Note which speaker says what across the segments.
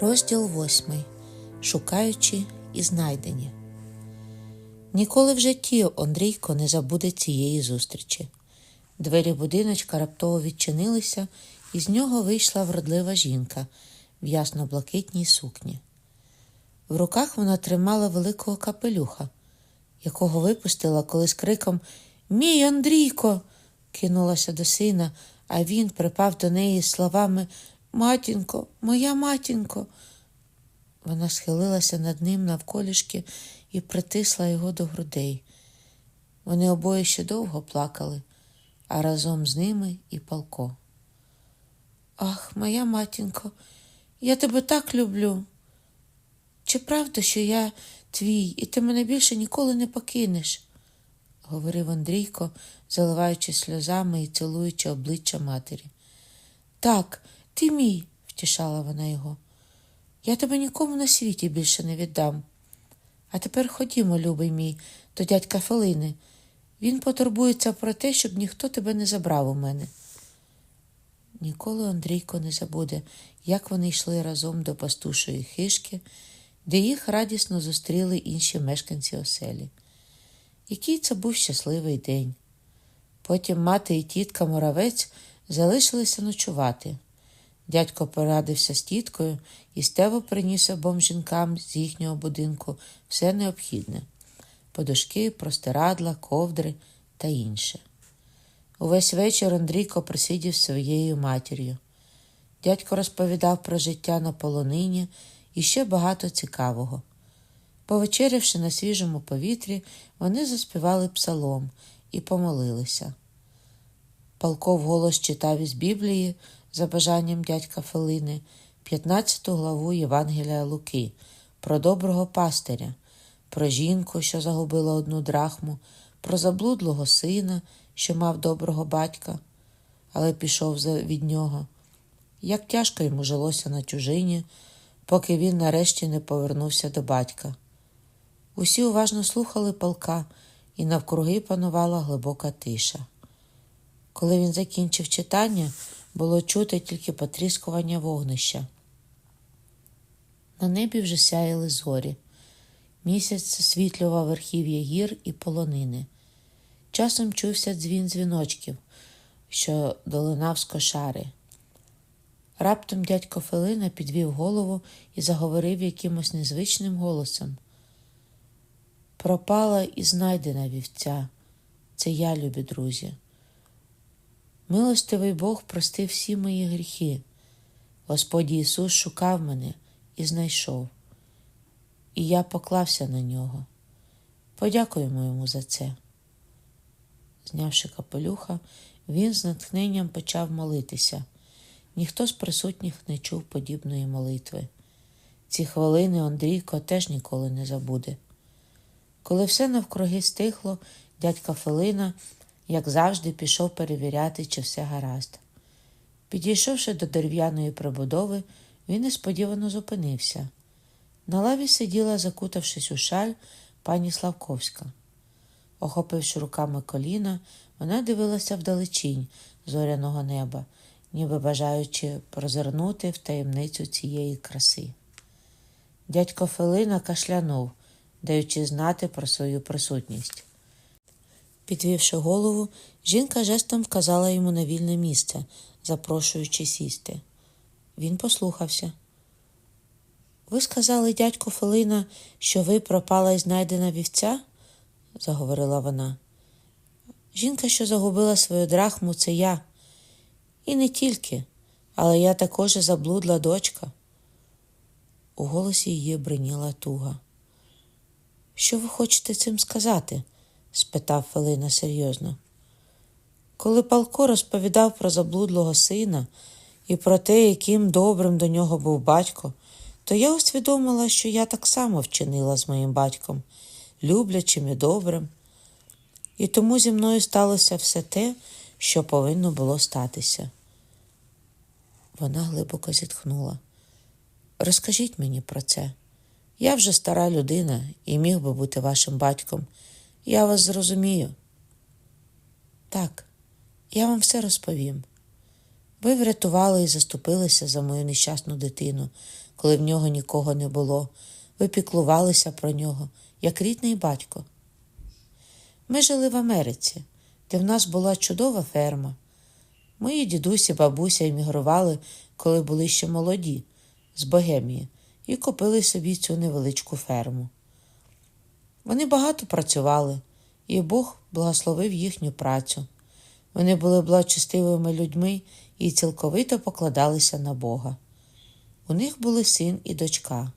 Speaker 1: Розділ восьмий. Шукаючи і знайдені. Ніколи в житті Андрійко не забуде цієї зустрічі. Двері будиночка раптово відчинилися, і з нього вийшла вродлива жінка в ясно-блакитній сукні. В руках вона тримала великого капелюха, якого випустила, коли з криком Мій Андрійко. кинулася до сина, а він припав до неї словами Матінко, моя матінко. Вона схилилася над ним навколішки і притисла його до грудей. Вони обоє ще довго плакали, а разом з ними і Палко. Ах, моя матінко, я тебе так люблю. Чи правда, що я твій, і ти мене більше ніколи не покинеш? говорив Андрійко, заливаючи сльозами і цілуючи обличчя матері. Так, ти мій, втішала вона його. Я тебе нікому на світі більше не віддам. А тепер ходімо, любий мій, до дядька Фелини. Він потурбується про те, щоб ніхто тебе не забрав у мене. Ніколи Андрійко не забуде, як вони йшли разом до пастушої хишки, де їх радісно зустріли інші мешканці оселі. Який це був щасливий день. Потім мати і тітка Моравець залишилися ночувати. Дядько порадився з тіткою, і Стево приніс обом жінкам з їхнього будинку все необхідне подушки, простирадла, ковдри та інше. Увесь вечір Андрійко просидів з своєю матір'ю. Дядько розповідав про життя на полонині і ще багато цікавого. Повечерявши на свіжому повітрі, вони заспівали псалом і помолилися. Палко вголос читав із Біблії за бажанням дядька Фелини 15 главу Євангелія Луки про доброго пастиря, про жінку, що загубила одну драхму, про заблудлого сина, що мав доброго батька, але пішов від нього. Як тяжко йому жилося на чужині, поки він нарешті не повернувся до батька. Усі уважно слухали полка, і навкруги панувала глибока тиша. Коли він закінчив читання, було чути тільки потріскування вогнища. На небі вже сяяли зорі. Місяць освітлював верхів'я гір і полонини. Часом чувся дзвін дзвіночків, що долинав з кошари. Раптом дядько Фелина підвів голову і заговорив якимось незвичним голосом. Пропала і знайдена вівця. Це я, любі друзі. Милостивий Бог простив всі мої гріхи. Господь Ісус шукав мене і знайшов. І я поклався на нього. Подякуємо йому за це. Знявши капелюха, він з натхненням почав молитися. Ніхто з присутніх не чув подібної молитви. Ці хвилини Андрійко теж ніколи не забуде. Коли все навкруги стихло, дядька Фелина, як завжди, пішов перевіряти, чи все гаразд. Підійшовши до дерев'яної прибудови, він несподівано зупинився. На лаві сиділа, закутавшись у шаль, пані Славковська. Охопивши руками коліна, вона дивилася вдалечінь зоряного неба, ніби бажаючи прозирнути в таємницю цієї краси. Дядько Фелина кашлянув, даючи знати про свою присутність. Підвівши голову, жінка жестом вказала йому на вільне місце, запрошуючи сісти. Він послухався. Ви сказали, дядько Фелина, що ви пропала і знайдена вівця? заговорила вона. Жінка, що загубила свою драхму, це я. І не тільки, але я також заблудла дочка. У голосі її бриніла туга. Що ви хочете цим сказати? Спитав Фелина серйозно. Коли Палко розповідав про заблудлого сина і про те, яким добрим до нього був батько, то я усвідомила, що я так само вчинила з моїм батьком, люблячим і добрим. І тому зі мною сталося все те, що повинно було статися. Вона глибоко зітхнула. Розкажіть мені про це. Я вже стара людина і міг би бути вашим батьком. Я вас зрозумію. Так, я вам все розповім. Ви врятували і заступилися за мою нещасну дитину, коли в нього нікого не було. Ви піклувалися про нього, як рідний батько. Ми жили в Америці, де в нас була чудова ферма. Мої дідусі, бабуся емігрували, коли були ще молоді, з Богемії, і купили собі цю невеличку ферму. Вони багато працювали, і Бог благословив їхню працю. Вони були благочестивими людьми і цілковито покладалися на Бога. У них були син і дочка.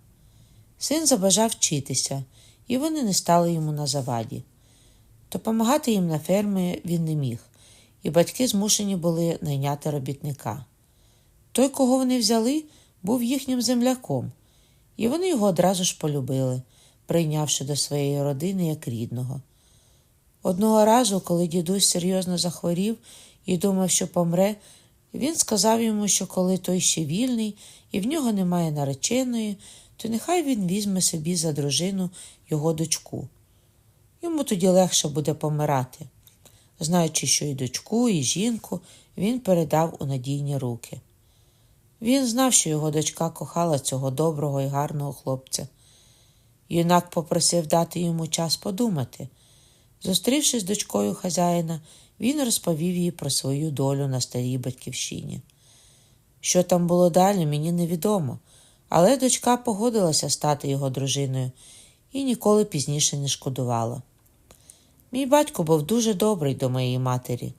Speaker 1: Син забажав вчитися, і вони не стали йому на заваді. Допомагати їм на фермі він не міг, і батьки змушені були найняти робітника. Той, кого вони взяли, був їхнім земляком, і вони його одразу ж полюбили, прийнявши до своєї родини як рідного. Одного разу, коли дідусь серйозно захворів і думав, що помре, він сказав йому, що коли той ще вільний і в нього немає нареченої, то нехай він візьме собі за дружину його дочку. Йому тоді легше буде помирати, знаючи, що і дочку, і жінку він передав у надійні руки. Він знав, що його дочка кохала цього доброго і гарного хлопця. Юнак попросив дати йому час подумати. Зустрівшись з дочкою хазяїна, він розповів їй про свою долю на старій батьківщині. Що там було далі, мені невідомо, але дочка погодилася стати його дружиною і ніколи пізніше не шкодувала. Мій батько був дуже добрий до моєї матері.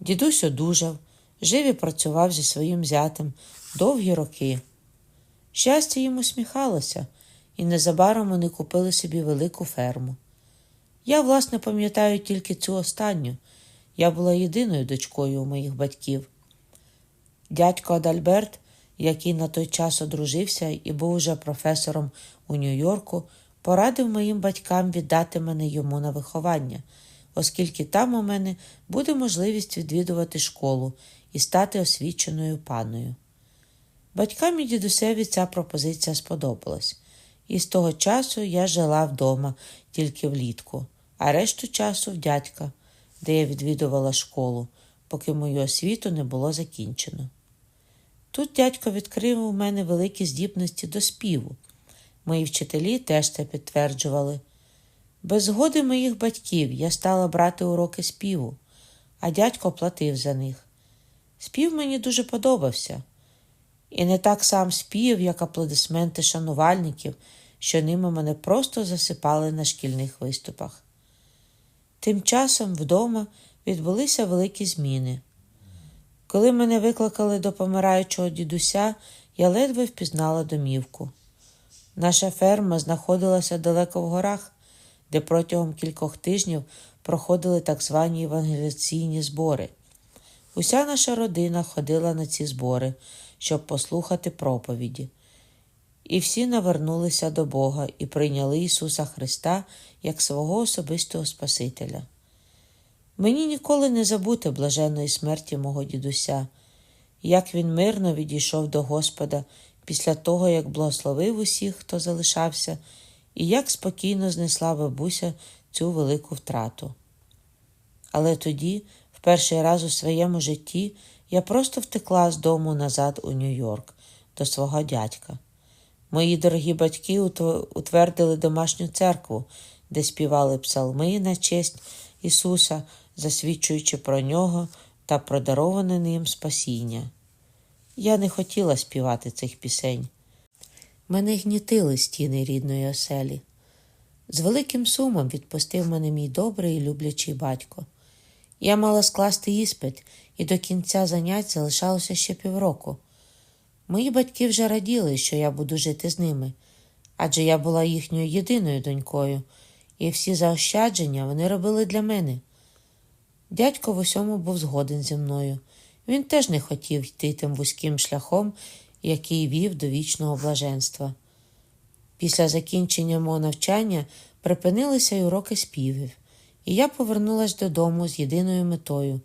Speaker 1: Дідусь одужав, жив і працював зі своїм зятем довгі роки. Щастя їм усміхалося, і незабаром вони купили собі велику ферму. Я, власне, пам'ятаю тільки цю останню. Я була єдиною дочкою у моїх батьків. Дядько Адальберт, який на той час одружився і був уже професором у Нью-Йорку, порадив моїм батькам віддати мене йому на виховання, оскільки там у мене буде можливість відвідувати школу і стати освіченою паною. Батькам і дідусеві ця пропозиція сподобалась, і з того часу я жила вдома тільки влітку, а решту часу в дядька, де я відвідувала школу, поки мою освіту не було закінчено. Тут дядько відкрив у мене великі здібності до співу. Мої вчителі теж це підтверджували. Без згоди моїх батьків я стала брати уроки співу, а дядько платив за них. Спів мені дуже подобався. І не так сам спів, як аплодисменти шанувальників, що ними мене просто засипали на шкільних виступах. Тим часом вдома відбулися великі зміни. Коли мене викликали до помираючого дідуся, я ледве впізнала домівку. Наша ферма знаходилася далеко в горах, де протягом кількох тижнів проходили так звані евангеліційні збори. Уся наша родина ходила на ці збори, щоб послухати проповіді. І всі навернулися до Бога і прийняли Ісуса Христа як свого особистого Спасителя. Мені ніколи не забути блаженної смерті мого дідуся, як він мирно відійшов до Господа після того, як благословив усіх, хто залишався, і як спокійно знесла бабуся цю велику втрату. Але тоді, в перший раз у своєму житті, я просто втекла з дому назад у Нью-Йорк до свого дядька. Мої дорогі батьки утвердили домашню церкву, де співали псалми на честь Ісуса, засвідчуючи про нього та про дароване ним спасіння. Я не хотіла співати цих пісень. Мене гнітили стіни рідної оселі. З великим сумом відпустив мене мій добрий і люблячий батько. Я мала скласти іспит, і до кінця занять залишалося ще півроку. Мої батьки вже раділи, що я буду жити з ними, адже я була їхньою єдиною донькою, і всі заощадження вони робили для мене. Дядько в усьому був згоден зі мною. Він теж не хотів йти тим вузьким шляхом, який вів до вічного блаженства. Після закінчення мого навчання припинилися й уроки співів, і я повернулася додому з єдиною метою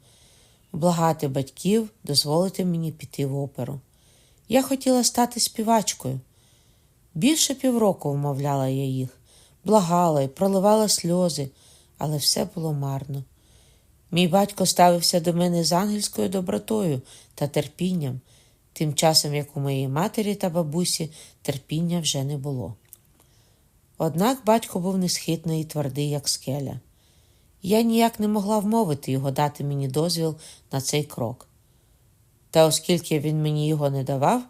Speaker 1: благати батьків дозволити мені піти в оперу. Я хотіла стати співачкою. Більше півроку вмовляла я їх, благала і проливала сльози, але все було марно. Мій батько ставився до мене з ангельською добротою та терпінням, тим часом як у моїй матері та бабусі терпіння вже не було. Однак батько був несхитний і твердий, як скеля. Я ніяк не могла вмовити його дати мені дозвіл на цей крок. Та оскільки він мені його не давав,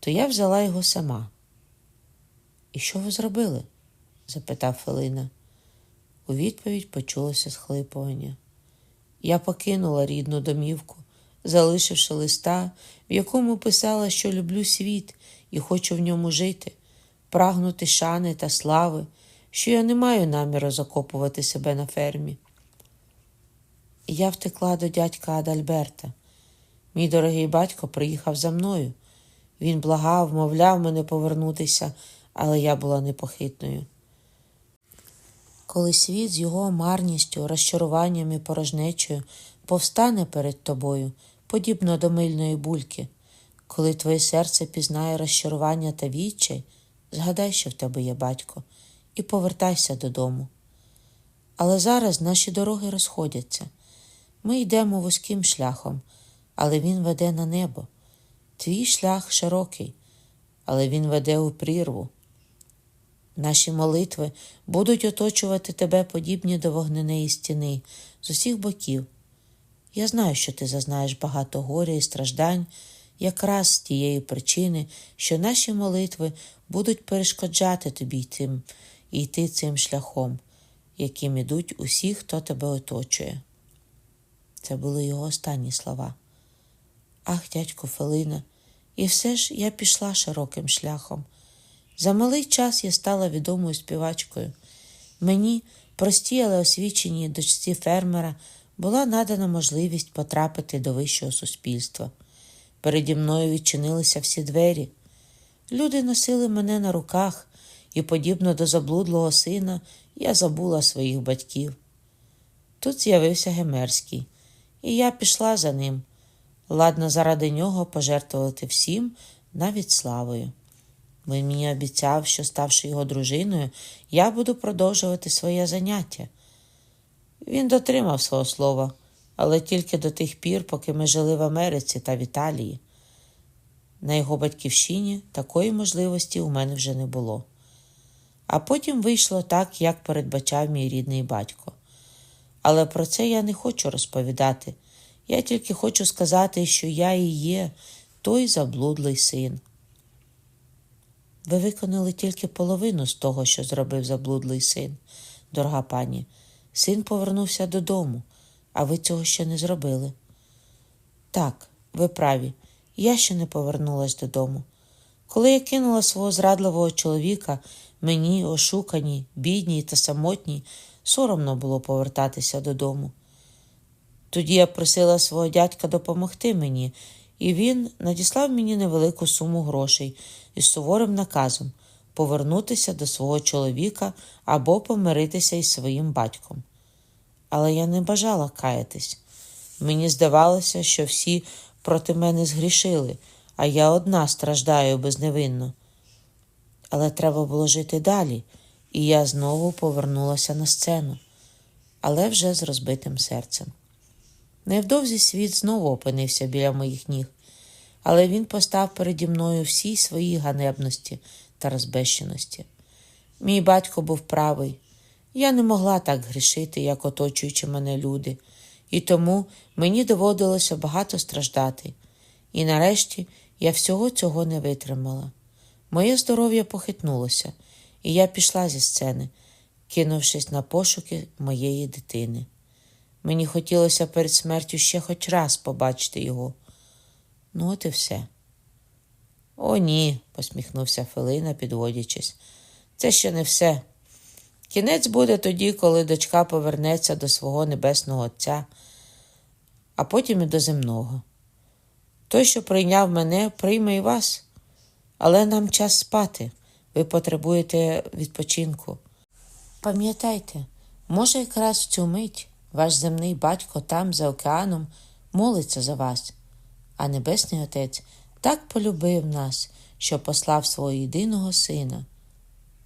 Speaker 1: то я взяла його сама. І що ви зробили? запитав Фелина. У відповідь почулося схлипування. Я покинула рідну домівку, залишивши листа, в якому писала, що люблю світ і хочу в ньому жити, прагнути шани та слави, що я не маю наміру закопувати себе на фермі. Я втекла до дядька Адальберта. Мій дорогий батько приїхав за мною. Він благав, мовляв мене повернутися, але я була непохитною. Коли світ з його марністю, розчаруванням і порожнечою повстане перед тобою, подібно до мильної бульки, коли твоє серце пізнає розчарування та відчай, згадай, що в тебе є батько, і повертайся додому. Але зараз наші дороги розходяться. Ми йдемо вузьким шляхом, але він веде на небо. Твій шлях широкий, але він веде у прірву. Наші молитви будуть оточувати тебе подібні до вогненої стіни з усіх боків. Я знаю, що ти зазнаєш багато горя і страждань, якраз з тієї причини, що наші молитви будуть перешкоджати тобі цим і йти цим шляхом, яким ідуть усі, хто тебе оточує. Це були його останні слова. Ах, дядько Фелина, і все ж я пішла широким шляхом. За малий час я стала відомою співачкою. Мені, простій, але освіченій дочці фермера, була надана можливість потрапити до вищого суспільства. Переді мною відчинилися всі двері. Люди носили мене на руках, і, подібно до заблудлого сина, я забула своїх батьків. Тут з'явився Гемерський, і я пішла за ним, ладна заради нього пожертвувати всім, навіть славою. Він мені обіцяв, що, ставши його дружиною, я буду продовжувати своє заняття. Він дотримав свого слова, але тільки до тих пір, поки ми жили в Америці та в Італії. На його батьківщині такої можливості у мене вже не було. А потім вийшло так, як передбачав мій рідний батько. Але про це я не хочу розповідати. Я тільки хочу сказати, що я і є той заблудлий син. Ви виконали тільки половину з того, що зробив заблудлий син, дорога пані. Син повернувся додому, а ви цього ще не зробили. Так, ви праві, я ще не повернулась додому. Коли я кинула свого зрадливого чоловіка, мені, ошуканій, бідній та самотній, соромно було повертатися додому. Тоді я просила свого дядька допомогти мені, і він надіслав мені невелику суму грошей із суворим наказом повернутися до свого чоловіка або помиритися із своїм батьком. Але я не бажала каятись. Мені здавалося, що всі проти мене згрішили, а я одна страждаю безневинно. Але треба було жити далі, і я знову повернулася на сцену, але вже з розбитим серцем. Невдовзі світ знову опинився біля моїх ніг, але він постав переді мною всій своїй ганебності та розбещеності. Мій батько був правий. Я не могла так грішити, як оточуючи мене люди, і тому мені доводилося багато страждати. І нарешті я всього цього не витримала. Моє здоров'я похитнулося, і я пішла зі сцени, кинувшись на пошуки моєї дитини. Мені хотілося перед смертю ще хоч раз побачити його. Ну, от і все. О, ні, посміхнувся Фелина, підводячись. Це ще не все. Кінець буде тоді, коли дочка повернеться до свого небесного Отця, а потім і до земного. Той, що прийняв мене, прийме і вас, але нам час спати. Ви потребуєте відпочинку. Пам'ятайте, може, якраз в цю мить ваш земний батько там, за океаном, молиться за вас, а Небесний Отець так полюбив нас, що послав свого єдиного сина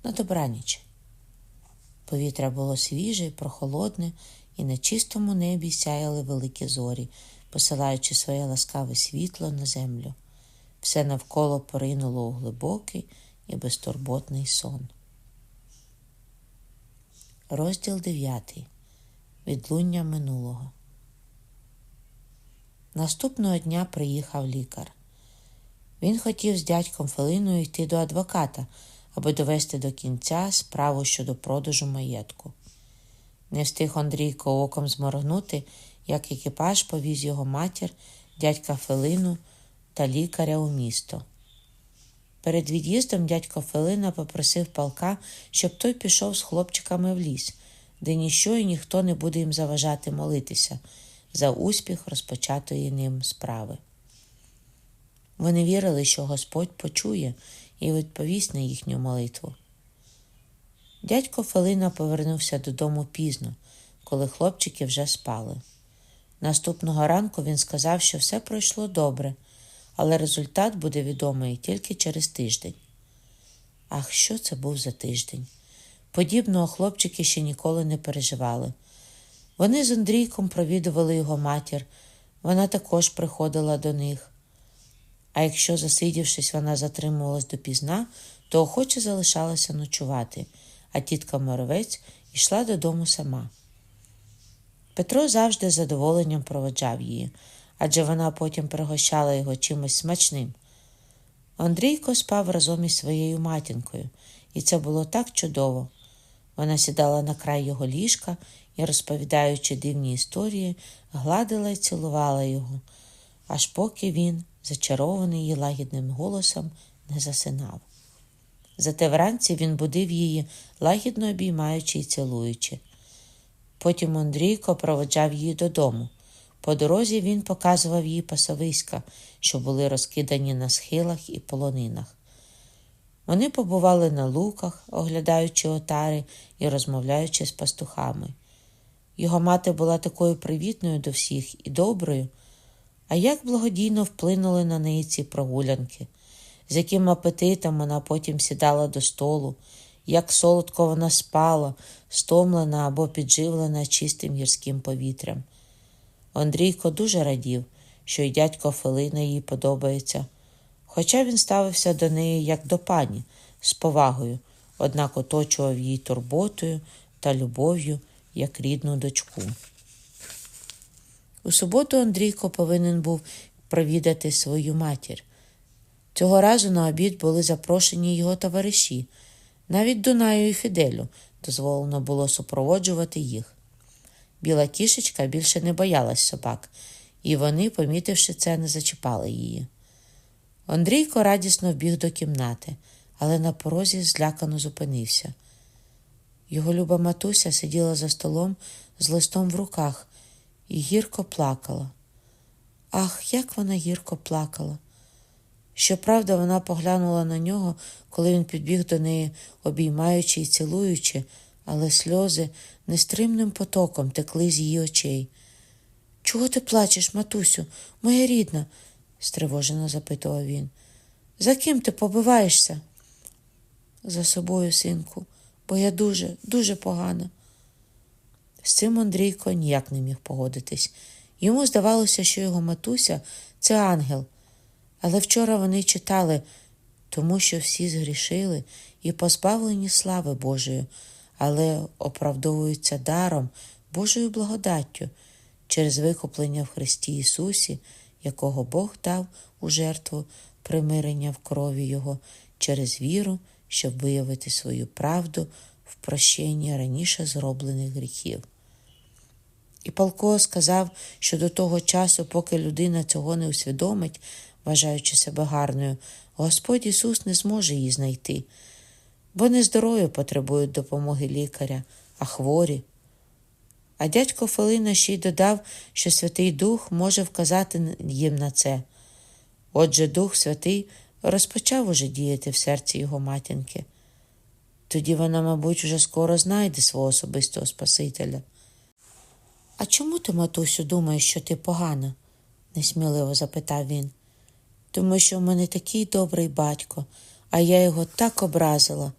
Speaker 1: на добраніч. Повітря було свіже прохолодне, і на чистому небі сяяли великі зорі, посилаючи своє ласкаве світло на землю. Все навколо поринуло у глибокий і безтурботний сон. Розділ 9. Відлуння минулого. Наступного дня приїхав лікар. Він хотів з дядьком Фелиною йти до адвоката, аби довести до кінця справу щодо продажу маєтку. Не встиг Андрійко оком зморгнути, як екіпаж повіз його матір, дядька Фелину та лікаря у місто. Перед від'їздом дядько Фелина попросив палка, щоб той пішов з хлопчиками в ліс, де ніщо і ніхто не буде їм заважати молитися за успіх розпочатої ним справи. Вони вірили, що Господь почує і відповість на їхню молитву. Дядько Фелина повернувся додому пізно, коли хлопчики вже спали. Наступного ранку він сказав, що все пройшло добре, але результат буде відомий тільки через тиждень. Ах, що це був за тиждень? Подібного хлопчики ще ніколи не переживали. Вони з Андрійком провідували його матір, вона також приходила до них. А якщо, засидівшись, вона затримувалась допізна, то охоче залишалася ночувати, а тітка Моровець йшла додому сама. Петро завжди з задоволенням проводжав її, адже вона потім пригощала його чимось смачним. Андрійко спав разом із своєю матінкою, і це було так чудово. Вона сідала на край його ліжка і, розповідаючи дивні історії, гладила й цілувала його, аж поки він, зачарований її лагідним голосом, не засинав. Зате вранці він будив її, лагідно обіймаючи й цілуючи. Потім Андрійко проводжав її додому. По дорозі він показував їй пасовиська, що були розкидані на схилах і полонинах. Вони побували на луках, оглядаючи отари і розмовляючи з пастухами. Його мати була такою привітною до всіх і доброю, а як благодійно вплинули на неї ці прогулянки, з яким апетитом вона потім сідала до столу, як солодко вона спала, стомлена або підживлена чистим гірським повітрям. Андрійко дуже радів, що й дядько Фелина їй подобається, хоча він ставився до неї як до пані, з повагою, однак оточував її турботою та любов'ю як рідну дочку. У суботу Андрійко повинен був провідати свою матір. Цього разу на обід були запрошені його товариші. Навіть Дунаю і Фіделю дозволено було супроводжувати їх. Біла кішечка більше не боялась собак, і вони, помітивши це, не зачіпали її. Андрійко радісно вбіг до кімнати, але на порозі злякано зупинився. Його люба матуся сиділа за столом з листом в руках і гірко плакала. Ах, як вона гірко плакала. Щоправда, вона поглянула на нього, коли він підбіг до неї, обіймаючи і цілуючи, але сльози нестримним потоком текли з її очей. Чого ти плачеш, матусю, моя рідна? Стривожено запитував він. За ким ти побиваєшся? За собою, синку, бо я дуже, дуже погана. З цим Андрійко ніяк не міг погодитись. Йому здавалося, що його матуся це ангел. Але вчора вони читали, тому що всі згрішили і позбавлені слави Божої, але оправдовуються даром, Божою благодаттю через викуплення в Христі Ісусі, якого Бог дав у жертву примирення в крові Його через віру, щоб виявити свою правду в прощенні раніше зроблених гріхів. І Палко сказав, що до того часу, поки людина цього не усвідомить, вважаючи себе гарною, Господь Ісус не зможе її знайти, бо не здорові потребують допомоги лікаря, а хворі. А дядько Фелина ще й додав, що Святий Дух може вказати їм на це. Отже, Дух Святий розпочав уже діяти в серці його матінки. Тоді вона, мабуть, уже скоро знайде свого особистого Спасителя. А чому ти, матусю, думаєш, що ти погана? несміливо запитав він. Тому що в мене такий добрий батько, а я його так образила.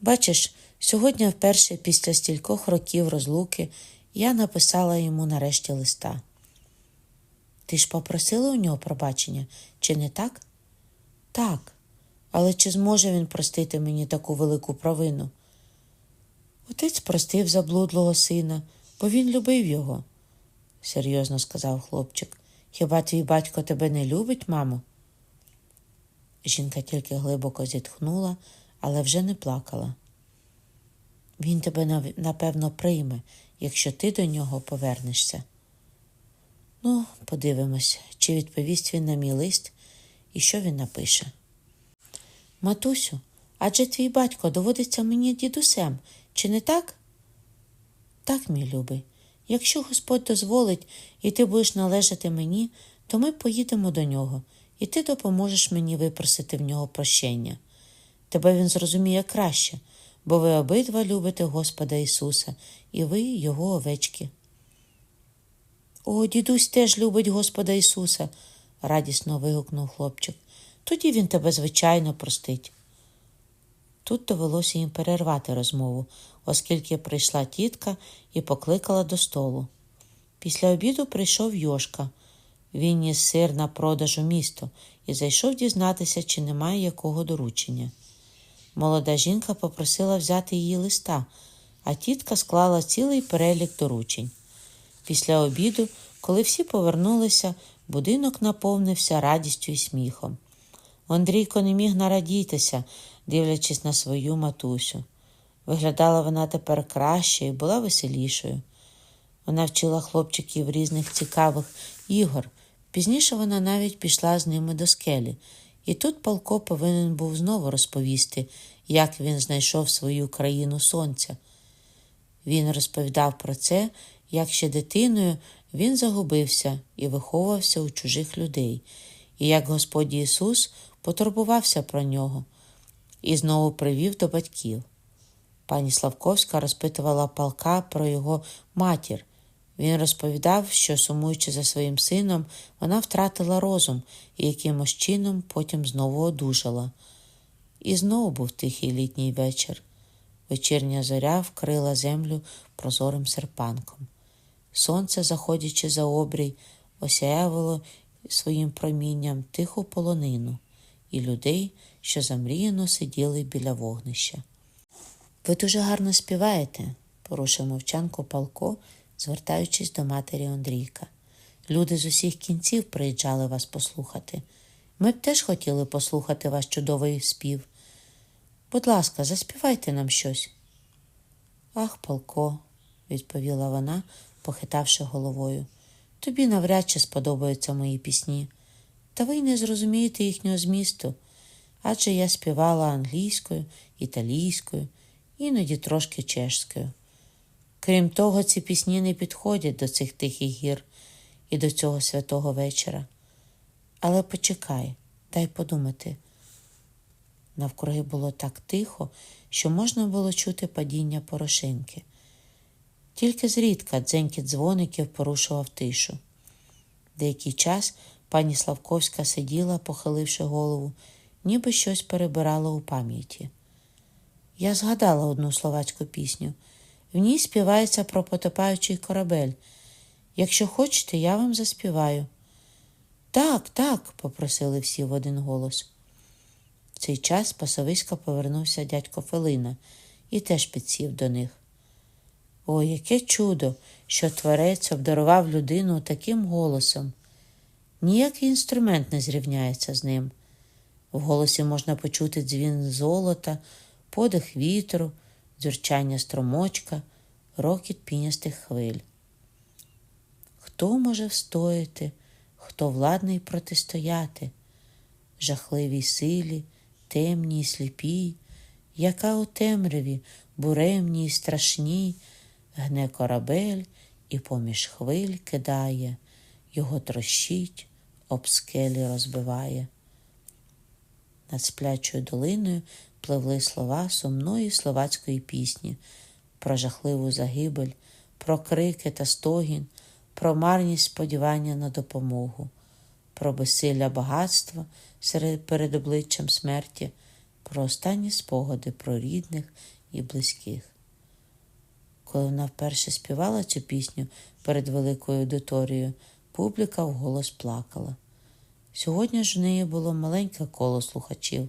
Speaker 1: Бачиш, сьогодні, вперше після стількох років розлуки, Я написала йому нарешті листа. Ти ж попросила у нього пробачення, чи не так? Так, але чи зможе він простити мені таку велику провину? Отець простив заблудлого сина, бо він любив його, серйозно сказав хлопчик. Хіба твій батько тебе не любить, мамо? Жінка тільки глибоко зітхнула, але вже не плакала. Він тебе напевно прийме, якщо ти до нього повернешся. Ну, подивимось, чи відповість він на мій лист і що він напише. Матусю, адже твій батько доводиться мені дідусем, чи не так? Так, мій любий. Якщо Господь дозволить, і ти будеш належати мені, то ми поїдемо до нього, і ти допоможеш мені випросити в нього прощення. Тебе він зрозуміє краще, бо ви обидва любите Господа Ісуса, і ви його овечки. О, дідусь теж любить Господа Ісуса, радісно вигукнув хлопчик. Тоді він тебе, звичайно, простить. Тут довелося їм перервати розмову, оскільки прийшла тітка і покликала до столу. Після обіду прийшов Йошка. Він ніс сир на продаж у місто і зайшов дізнатися, чи немає якого доручення. Молода жінка попросила взяти її листа, а тітка склала цілий перелік доручень. Після обіду, коли всі повернулися, будинок наповнився радістю і сміхом. Андрійко не міг нарадітися, дивлячись на свою матусю. Виглядала вона тепер краще і була веселішою. Вона вчила хлопчиків різних цікавих ігор. Пізніше вона навіть пішла з ними до скелі, і тут Палко повинен був знову розповісти, як він знайшов свою країну сонця. Він розповідав про це, як ще дитиною він загубився і виховувався у чужих людей, і як Господь Ісус потурбувався про нього і знову привів до батьків. Пані Славковська розпитувала палка про його матір. Він розповідав, що, сумуючи за своїм сином, вона втратила розум і якимось чином потім знову одужала. І знову був тихий літній вечір. Вечірня зоря вкрила землю прозорим серпанком. Сонце, заходячи за обрій, осяявило своїм промінням тиху полонину і людей, що замріяно сиділи біля вогнища. Ви дуже гарно співаєте, порушив мовчанку Палко, звертаючись до матері Андрійка. Люди з усіх кінців приїжджали вас послухати. Ми б теж хотіли послухати ваш чудовий спів. Будь ласка, заспівайте нам щось. Ах, Палко, відповіла вона, похитавши головою. Тобі навряд чи сподобаються мої пісні. Та ви й не зрозумієте їхнього змісту, адже я співала англійською, італійською, іноді трошки чешською. Крім того, ці пісні не підходять до цих тихих гір і до цього святого вечора. Але почекай, дай подумати. Навкруги було так тихо, що можна було чути падіння порошинки. Тільки зрідка дзенькіт дзвоників порушував тишу. Деякий час пані Славковська сиділа, похиливши голову, ніби щось перебирала у пам'яті. Я згадала одну словацьку пісню. В ній співається про потопаючий корабель. Якщо хочете, я вам заспіваю. Так, так, попросили всі в один голос. В цей час пасовиська повернувся дядько Фелина і теж підсів до них. О, яке чудо, що творець обдарував людину таким голосом. Ніякий інструмент не зрівняється з ним. В голосі можна почути дзвін золота, подих вітру, дзюрчання струмочка, рокіт пінястих хвиль. Хто може встояти, хто владний протистояти, жахливій силі, темній, сліпій, яка у темряві, буремній, й страшній, гне корабель і поміж хвиль кидає, його трощить, об скелі розбиває. Над сплячою долиною пливли слова сумної словацької пісні про жахливу загибель, про крики та стогін, про марність сподівання на допомогу, про безсилля багатства серед перед обличчям смерті, про останні спогади про рідних і близьких. Коли вона вперше співала цю пісню перед великою аудиторією, публіка вголос плакала. Сьогодні ж у неї було маленьке коло слухачів,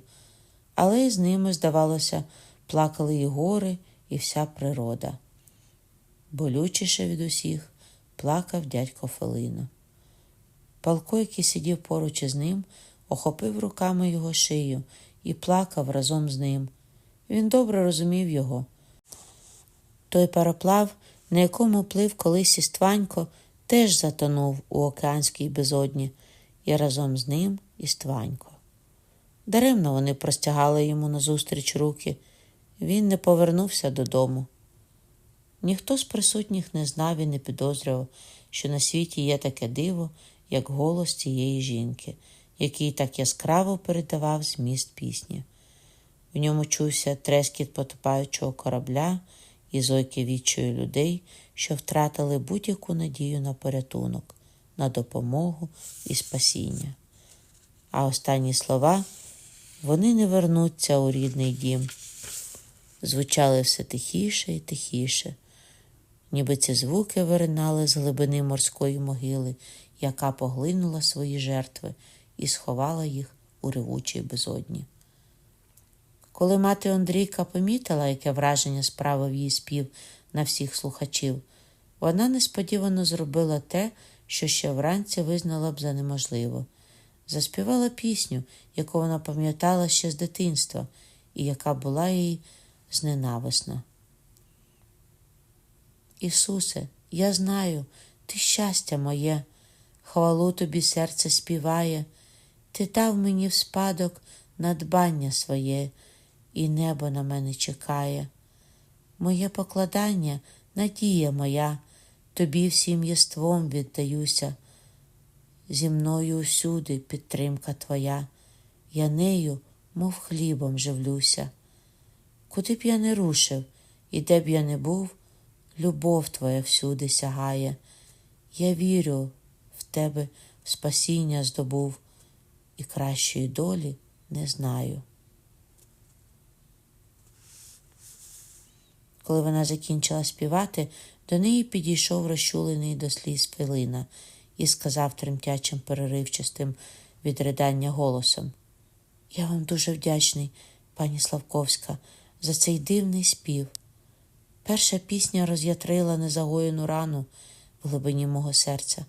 Speaker 1: але із ними, здавалося, плакали і гори, і вся природа. Болючіше від усіх плакав дядько Фелино. Палко, який сидів поруч із ним, охопив руками його шию і плакав разом з ним. Він добре розумів його. Той пароплав, на якому плив колись Істванько, теж затонув у океанській безодні, і разом з ним Істванько. Даремно вони простягали йому назустріч руки. Він не повернувся додому. Ніхто з присутніх не знав і не підозрював, що на світі є таке диво, як голос цієї жінки, який так яскраво передавав зміст пісні. В ньому чувся трескіт потопаючого корабля і зойки відчою людей, що втратили будь-яку надію на порятунок, на допомогу і спасіння. А останні слова вони не вернуться у рідний дім. Звучали все тихіше і тихіше, ніби ці звуки виринали з глибини морської могили, яка поглинула свої жертви і сховала їх у ревучій безодні. Коли мати Андрійка помітила, яке враження справив її спів на всіх слухачів, вона несподівано зробила те, що ще вранці визнала б за неможливо. Заспівала пісню, яку вона пам'ятала ще з дитинства, і яка була їй зненависна. Ісусе, я знаю, ти щастя моє, хвалу тобі серце співає, ти дав мені в спадок надбання своє, і небо на мене чекає. Моє покладання, надія моя, тобі всім єством віддаюся. Зі мною усюди підтримка твоя, я нею, мов хлібом живлюся. Куди б я не рушив і де б я не був, любов твоя всюди сягає. Я вірю в тебе в спасіння здобув і кращої долі не знаю. Коли вона закінчила співати, до неї підійшов розчулений до сліз Филина і сказав тремтячим переривчастим від ридання голосом: Я вам дуже вдячний, пані Славковська, за цей дивний спів. Перша пісня роз'ятрила незагоєну рану в глибині мого серця.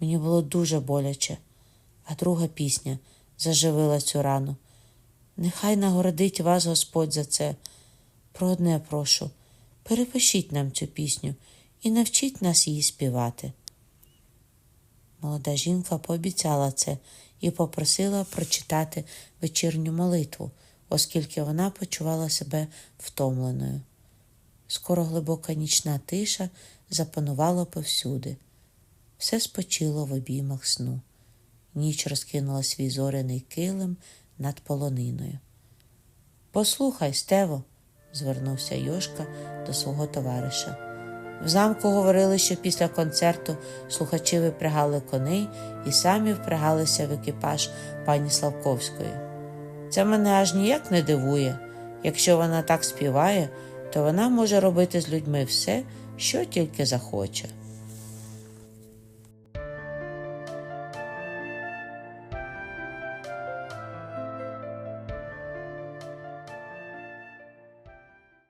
Speaker 1: Мені було дуже боляче, а друга пісня заживила цю рану. Нехай нагородить вас Господь за це. Про одне прошу, перепишіть нам цю пісню і навчіть нас її співати. Молода жінка пообіцяла це і попросила прочитати вечірню молитву, оскільки вона почувала себе втомленою. Скоро глибока нічна тиша запанувала повсюди. Все спочило в обіймах сну. Ніч розкинула свій зоряний килим над полониною. Послухай, Стево, звернувся Йошка до свого товариша. В замку говорили, що після концерту слухачі випрягали коней і самі впрягалися в екіпаж пані Славковської. Це мене аж ніяк не дивує. Якщо вона так співає, то вона може робити з людьми все, що тільки захоче.